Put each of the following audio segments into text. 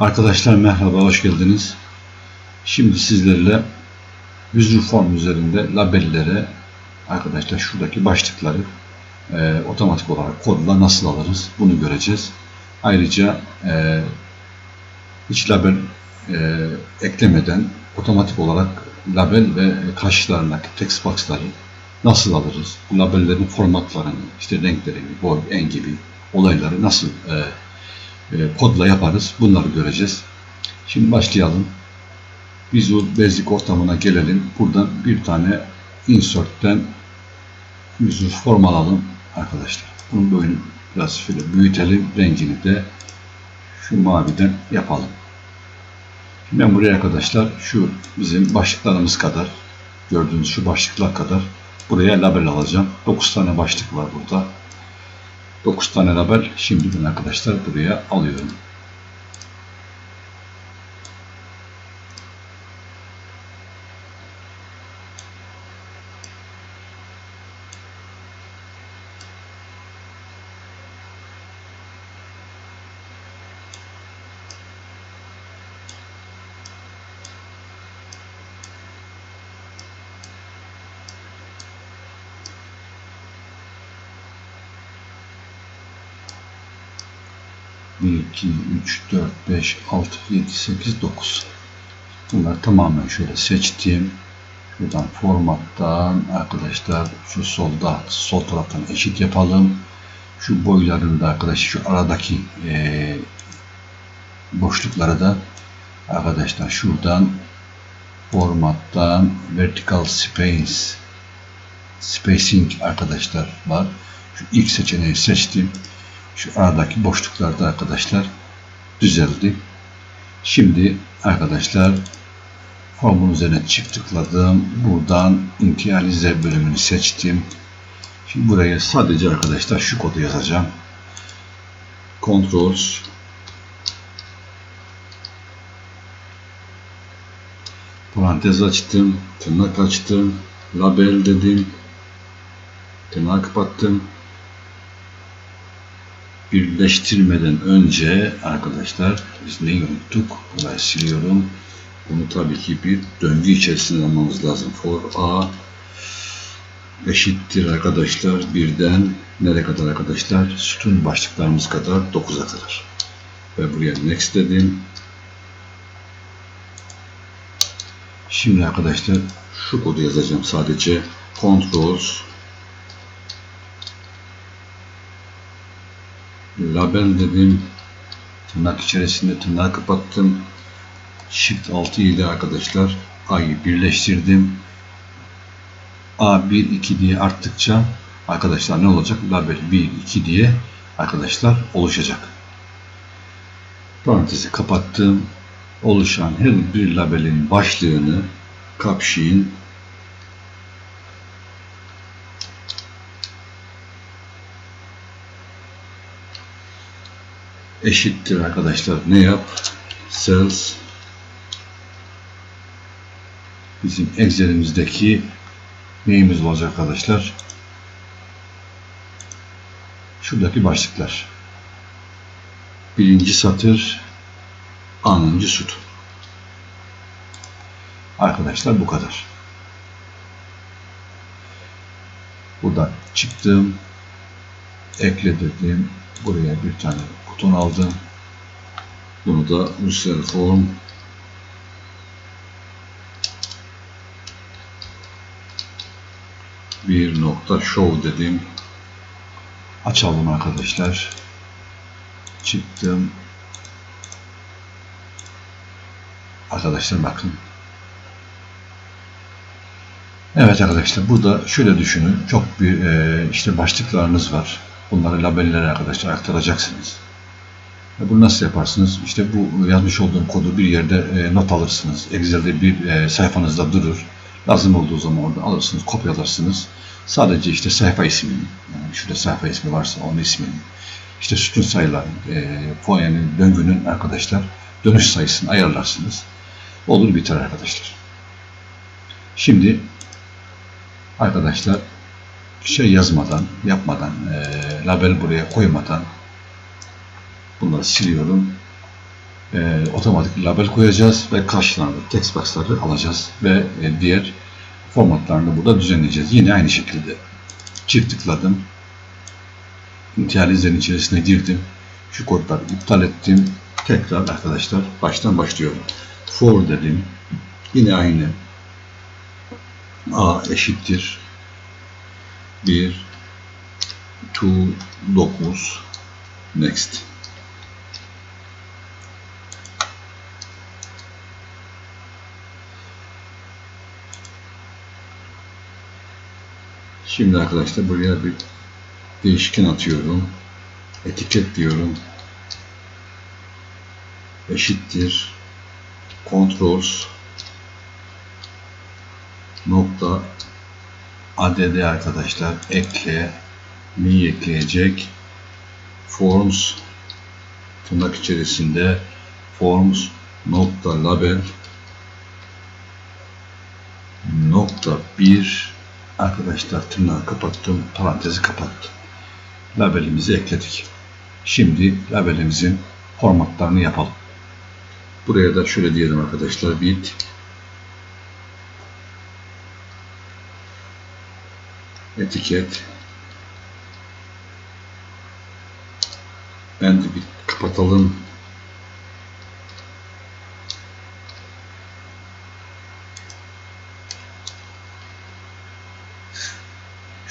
Arkadaşlar merhaba, hoş geldiniz. Şimdi sizlerle Visual Form üzerinde labellere arkadaşlar şuradaki başlıkları e, otomatik olarak kodla nasıl alırız bunu göreceğiz. Ayrıca e, hiç label e, eklemeden otomatik olarak label ve karşılarındaki text box'ları nasıl alırız? Bu labellerin formatlarını, işte renklerini, boy, en gibi olayları nasıl e, kodla yaparız. Bunları göreceğiz. Şimdi başlayalım. Visual Basic ortamına gelelim. Buradan bir tane insert'ten Visual Form alalım arkadaşlar. Bunun boyunu biraz şöyle büyütelim. Rengini de şu maviden yapalım. Şimdi ben buraya arkadaşlar şu bizim başlıklarımız kadar gördüğünüz şu başlıklar kadar buraya label alacağım. 9 tane başlık var burada. 9 tane label şimdiden arkadaşlar buraya alıyorum. Bir, iki, üç, dört, beş, altı, yedi, sekiz, dokuz. Bunları tamamen şöyle seçtim. Şuradan formattan arkadaşlar şu solda sol taraftan eşit yapalım. Şu boylarını da arkadaşlar şu aradaki eee boşlukları da arkadaşlar şuradan formattan vertical space spacing arkadaşlar var. Şu ilk seçeneği seçtim. Şu aradaki boşluklarda arkadaşlar düzeldi. Şimdi arkadaşlar formun üzerine çift tıkladım. Buradan intiyalize bölümünü seçtim. Şimdi buraya sadece arkadaşlar şu kodu yazacağım. Controls parantez açtım, tırnak açtım, label dedim, tırnağı kapattım. Birleştirmeden önce arkadaşlar biz neyi unuttuk? Burayı siliyorum. Bunu tabii ki bir döngü içerisinde almamız lazım. For A eşittir arkadaşlar birden nereye kadar arkadaşlar? Sütun başlıklarımız kadar 9'a kadar. Ve buraya next dedim. Şimdi arkadaşlar şu kodu yazacağım sadece. Controls label dedim. Tırnak içerisinde tırnağı kapattım. Shift 6 ile arkadaşlar A'yı birleştirdim. A 1 2 diye arttıkça arkadaşlar ne olacak? Label 1 2 diye arkadaşlar oluşacak. Parantezi kapattım. Oluşan her bir labelin başlığını caption eşittir arkadaşlar. Ne yap? Cells bizim Excel'imizdeki neyimiz olacak arkadaşlar? Şuradaki başlıklar. Birinci satır, anıncı sütun. Arkadaşlar bu kadar. Burada çıktım, ekledim, buraya bir tane buton aldım. Bunu da Rusya Form bir nokta show dedim. Açalım arkadaşlar. Çıktım. Arkadaşlar bakın. Evet arkadaşlar burada şöyle düşünün. Çok bir e, işte başlıklarınız var. Bunları labellere arkadaşlar aktaracaksınız. E, bunu nasıl yaparsınız? İşte bu yazmış olduğum kodu bir yerde e, not alırsınız. Excel'de bir e, sayfanızda durur. Lazım olduğu zaman orada alırsınız, kopyalarsınız. Sadece işte sayfa ismini, yani şurada sayfa ismi varsa onun ismini, işte sütun sayıları, e, foyenin, döngünün arkadaşlar dönüş sayısını ayarlarsınız. Olur biter arkadaşlar. Şimdi arkadaşlar şey yazmadan, yapmadan, e, label buraya koymadan bunları siliyorum. e, otomatik label koyacağız ve karşılığında text box'ları alacağız ve e, diğer formatlarını burada düzenleyeceğiz. Yine aynı şekilde çift tıkladım. İntihal içerisine girdim. Şu kodları iptal ettim. Tekrar arkadaşlar baştan başlıyorum. For dedim. Yine aynı. A eşittir 1 to 9 next. Şimdi arkadaşlar buraya bir değişken atıyorum. Etiket diyorum. Eşittir. Controls nokta. Add arkadaşlar ekle. Neyi ekleyecek. Forms. Tırnak içerisinde forms. Nokta label. Nokta bir arkadaşlar tırnağı kapattım parantezi kapattım. Labelimizi ekledik. Şimdi labelimizin formatlarını yapalım. Buraya da şöyle diyelim arkadaşlar bit etiket. Ben de bir kapatalım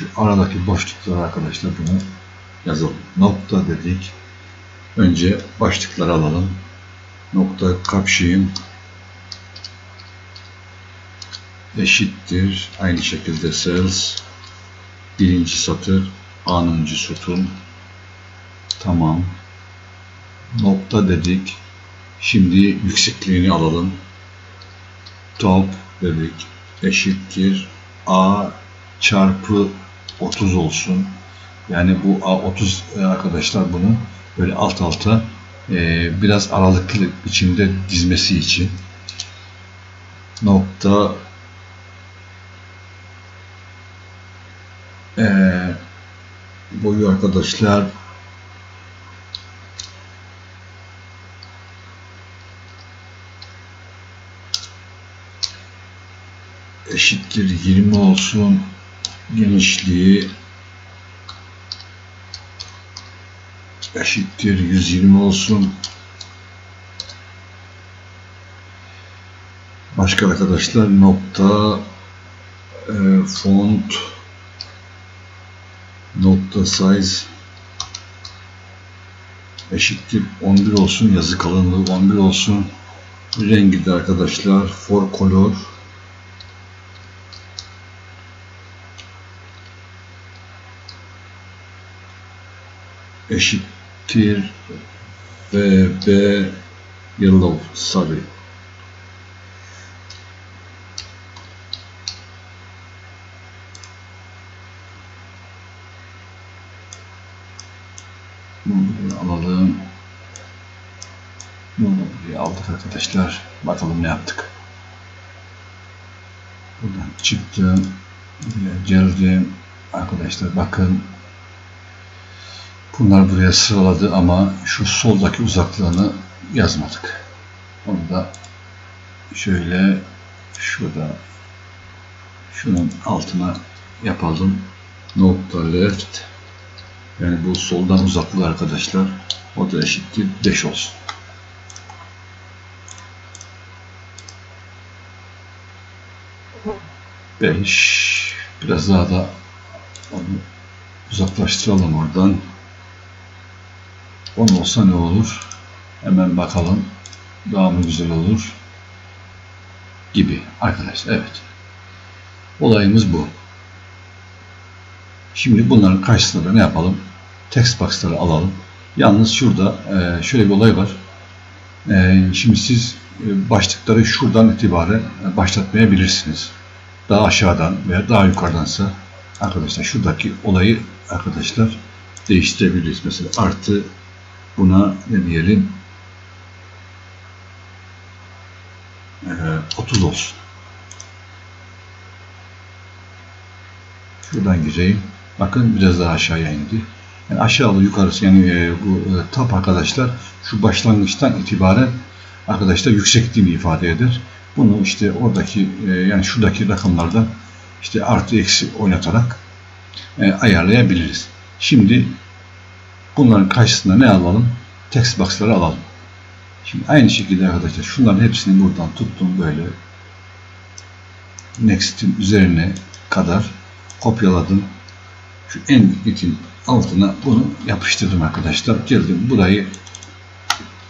şu aradaki boşlukları arkadaşlar bunu yazalım. Nokta dedik. Önce başlıkları alalım. Nokta caption eşittir. Aynı şekilde cells birinci satır. A'nıncı sütun. Tamam. Nokta dedik. Şimdi yüksekliğini alalım. Top dedik. Eşittir. A çarpı 30 olsun. Yani bu A30 arkadaşlar bunu böyle alt alta e, biraz aralıklı biçimde dizmesi için. Nokta. E, boyu arkadaşlar. Eşittir 20 olsun genişliği eşittir 120 olsun. Başka arkadaşlar nokta e, font nokta size eşittir 11 olsun yazı kalınlığı 11 olsun. Rengi de arkadaşlar for color eşittir VB yellow sarı Bunu alalım. Bunu buraya aldık arkadaşlar. Bakalım ne yaptık. Buradan çıktım. Buraya geldim. Arkadaşlar bakın. Bunlar buraya sıraladı ama şu soldaki uzaklığını yazmadık. Onu da şöyle şurada şunun altına yapalım. Nokta left yani bu soldan uzaklığı arkadaşlar o da eşittir 5 olsun. Beş. Biraz daha da onu uzaklaştıralım oradan. 10 olsa ne olur? Hemen bakalım. Daha mı güzel olur? Gibi. Arkadaşlar evet. Olayımız bu. Şimdi bunların karşısında da ne yapalım? Text box'ları alalım. Yalnız şurada e, şöyle bir olay var. E, şimdi siz e, başlıkları şuradan itibaren başlatmayabilirsiniz. Daha aşağıdan veya daha yukarıdansa arkadaşlar şuradaki olayı arkadaşlar değiştirebiliriz. Mesela artı buna ne diyelim 30 olsun. Şuradan gireyim. Bakın biraz daha aşağıya indi. Yani aşağılı yukarısı yani e, bu e, tab arkadaşlar şu başlangıçtan itibaren arkadaşlar yüksekliğini ifade eder. Bunu işte oradaki e, yani şuradaki rakamlardan işte artı eksi oynatarak e, ayarlayabiliriz. Şimdi bunların karşısına ne alalım? Text box'ları alalım. Şimdi aynı şekilde arkadaşlar şunların hepsini buradan tuttum böyle Next'in üzerine kadar kopyaladım. Şu en dikin altına bunu yapıştırdım arkadaşlar. Geldim burayı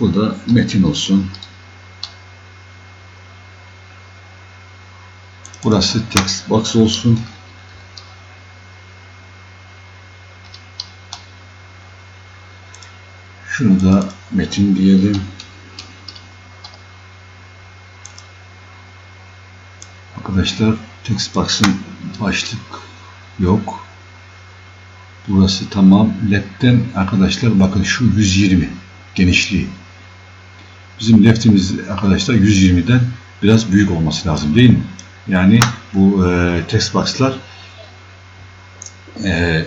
bu da metin olsun. Burası text box olsun. Şunu da metin diyelim. Arkadaşlar text box'ın başlık yok. Burası tamam. Left'ten arkadaşlar bakın şu 120 genişliği. Bizim left'imiz arkadaşlar 120'den biraz büyük olması lazım değil mi? Yani bu e, text box'lar e,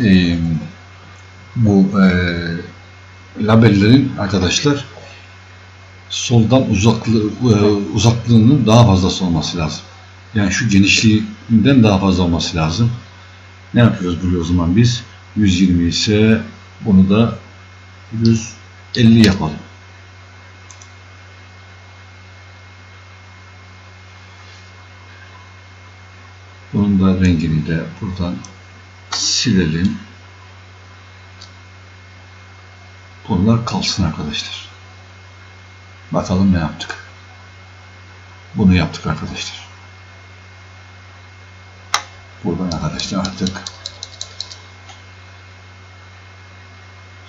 e, bu e, labellerin arkadaşlar soldan uzaklığı, e, uzaklığının daha fazlası olması lazım. Yani şu genişliğinden daha fazla olması lazım. Ne yapıyoruz buraya o zaman biz? 120 ise bunu da 150 yapalım. Bunun da rengini de buradan silelim. Bunlar kalsın arkadaşlar. Bakalım ne yaptık. Bunu yaptık arkadaşlar. Buradan arkadaşlar artık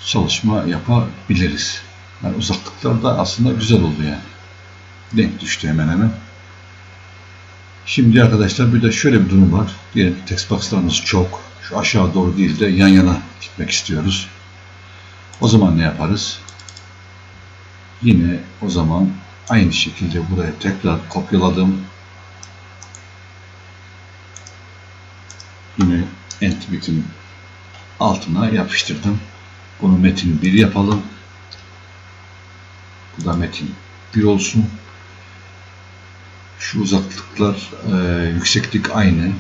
çalışma yapabiliriz. Yani uzaklıklar da aslında güzel oldu yani. Denk düştü hemen hemen. Şimdi arkadaşlar bir de şöyle bir durum var. Diyelim text box'larımız çok. Şu aşağı doğru değil de yan yana gitmek istiyoruz. O zaman ne yaparız? Yine o zaman aynı şekilde buraya tekrar kopyaladım. Yine entbitin altına yapıştırdım. Bunu metin 1 yapalım. Bu da metin 1 olsun. Şu uzaklıklar e, yükseklik aynı.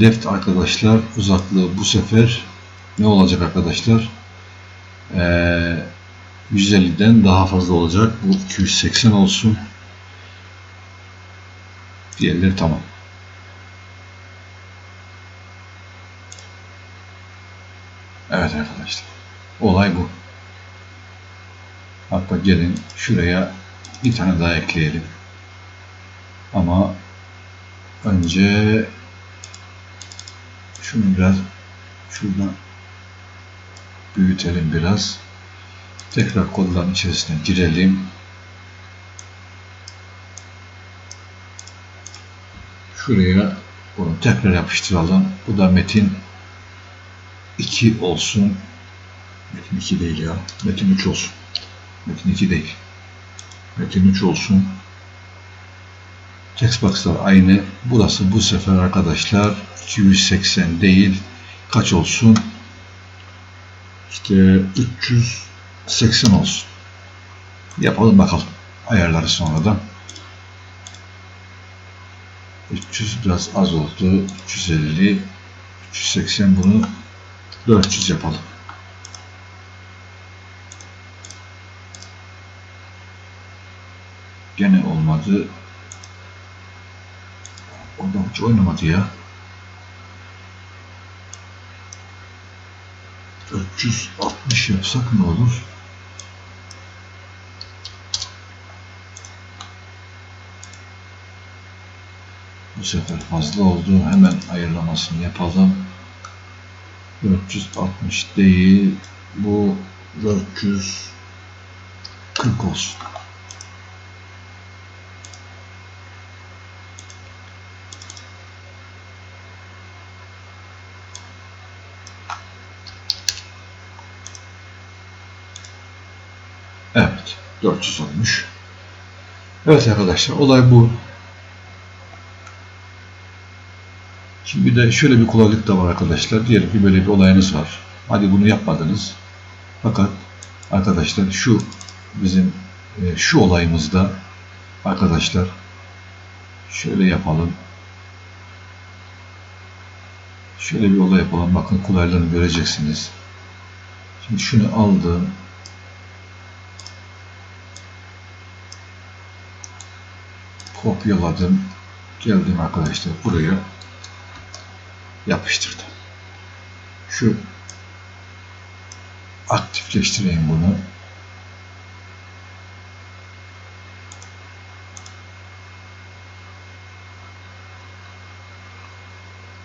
Left arkadaşlar uzaklığı bu sefer ne olacak arkadaşlar? E, 150'den daha fazla olacak. Bu 280 olsun. Diğerleri tamam. Evet arkadaşlar. Olay bu. Hatta gelin şuraya bir tane daha ekleyelim. Ama önce şunu biraz şuradan büyütelim biraz. Tekrar kodların içerisine girelim. Şuraya bunu tekrar yapıştıralım. Bu da metin 2 olsun. Metin 2 değil ya. Metin 3 olsun. Metin 2 değil. Metin 3 olsun. Textbox'lar aynı. Burası bu sefer arkadaşlar 280 değil. Kaç olsun? İşte 380 olsun. Yapalım bakalım. Ayarları sonradan. 300 biraz az oldu. 350 380 bunu 400 yapalım. Gene olmadı. Ondan hiç oynamadı ya. 460 yapsak ne olur? Bu sefer fazla oldu. Hemen ayırlamasını yapalım. 460 değil. Bu 440 olsun. Evet. 400 olmuş. Evet arkadaşlar olay bu. Şimdi de şöyle bir kolaylık da var arkadaşlar. Diyelim ki böyle bir olayınız var. Hadi bunu yapmadınız. Fakat arkadaşlar şu bizim e, şu olayımızda arkadaşlar şöyle yapalım. Şöyle bir olay yapalım. Bakın kolaylığını göreceksiniz. Şimdi şunu aldım. Kopyaladım. Geldim arkadaşlar buraya yapıştırdım. Şu aktifleştireyim bunu.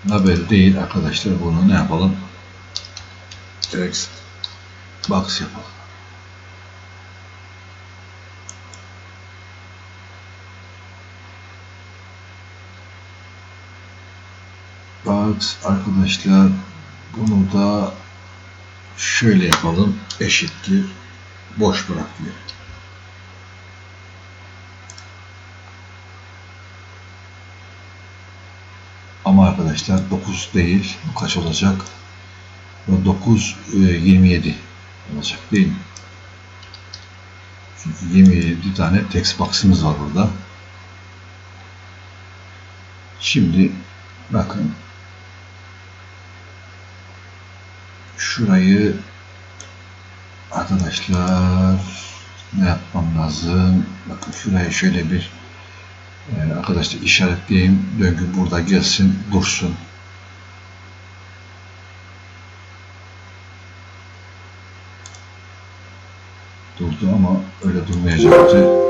Label değil arkadaşlar bunu ne yapalım? Direkt box yapalım. Box arkadaşlar bunu da şöyle yapalım eşittir boş bırak diyor. Ama arkadaşlar 9 değil. Kaç olacak? Bu 9 e, 27 olacak değil mi? Çünkü 27 tane text box'ımız var burada. Şimdi bakın şurayı arkadaşlar ne yapmam lazım? Bakın şurayı şöyle bir e, arkadaşlar işaretleyeyim. Döngü burada gelsin, dursun. Durdu ama öyle durmayacaktı.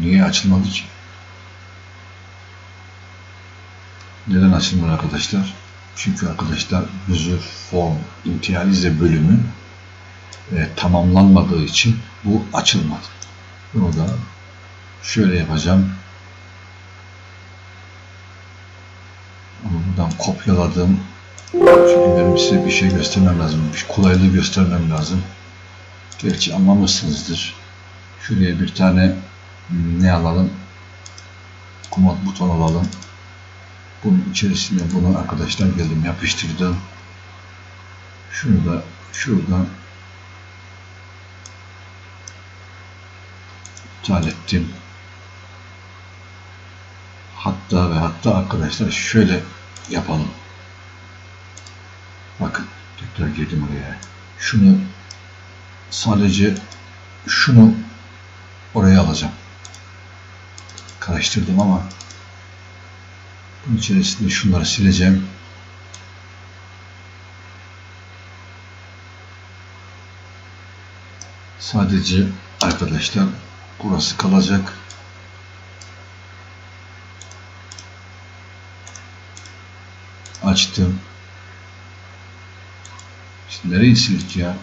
Niye açılmadı ki? Neden açılmıyor arkadaşlar? Çünkü arkadaşlar user form initialize bölümü e, tamamlanmadığı için bu açılmadı. Bunu da şöyle yapacağım. Buradan kopyaladım. Çünkü benim size bir şey göstermem lazım. Bir kolaylığı göstermem lazım. Gerçi anlamışsınızdır. Şuraya bir tane ne alalım? Komut buton alalım. Bunun içerisine bunu arkadaşlar geldim yapıştırdım. Şunu da şuradan iptal ettim. Hatta ve hatta arkadaşlar şöyle yapalım. Bakın tekrar girdim oraya. Şunu sadece şunu oraya alacağım. Karıştırdım ama bunun içerisinde şunları sileceğim. Sadece arkadaşlar burası kalacak. Açtım. Şimdi nereyi sildik ya?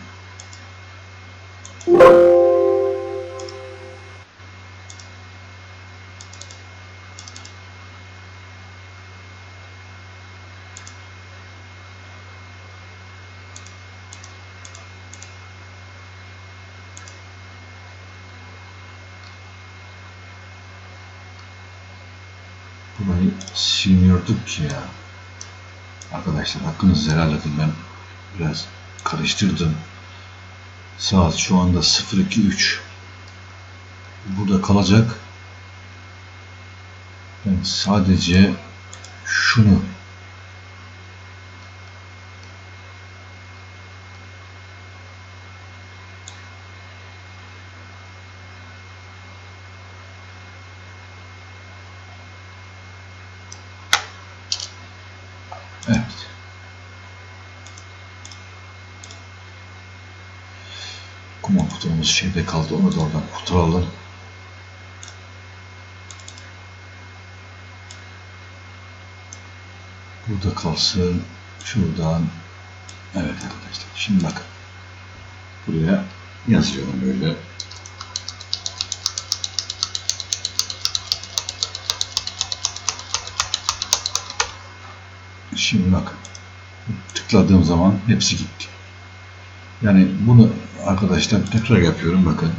Burayı silmiyorduk ki ya. Arkadaşlar hakkınızı helal edin ben biraz karıştırdım. Saat şu anda 02.03. Burada kalacak. Ben sadece şunu Evet. Kutumuz şeyde kaldı. Onu da oradan kurtaralım. Burada kalsın. Şuradan. Evet arkadaşlar. Şimdi bakın. Buraya yazıyorum böyle. Şimdi bakın. Tıkladığım zaman hepsi gitti. Yani bunu arkadaşlar tekrar yapıyorum bakın.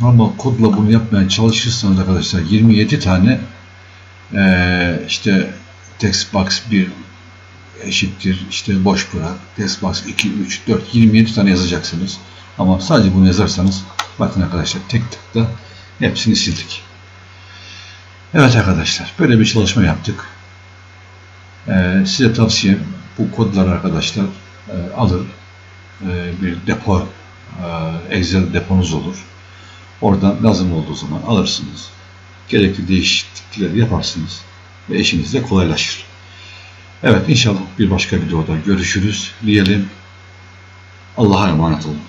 Normal kodla bunu yapmaya çalışırsanız arkadaşlar 27 tane ee, işte text box 1 eşittir işte boş bırak text box 2 3 4 27 tane yazacaksınız. Ama sadece bunu yazarsanız bakın arkadaşlar tek tıkta hepsini sildik. Evet arkadaşlar böyle bir çalışma yaptık. Eee, size tavsiyem bu kodları arkadaşlar eee, alın eee, bir depo eee, Excel deponuz olur. Oradan lazım olduğu zaman alırsınız. Gerekli değişiklikleri yaparsınız ve işiniz de kolaylaşır. Evet inşallah bir başka videoda görüşürüz diyelim. Allah'a emanet olun.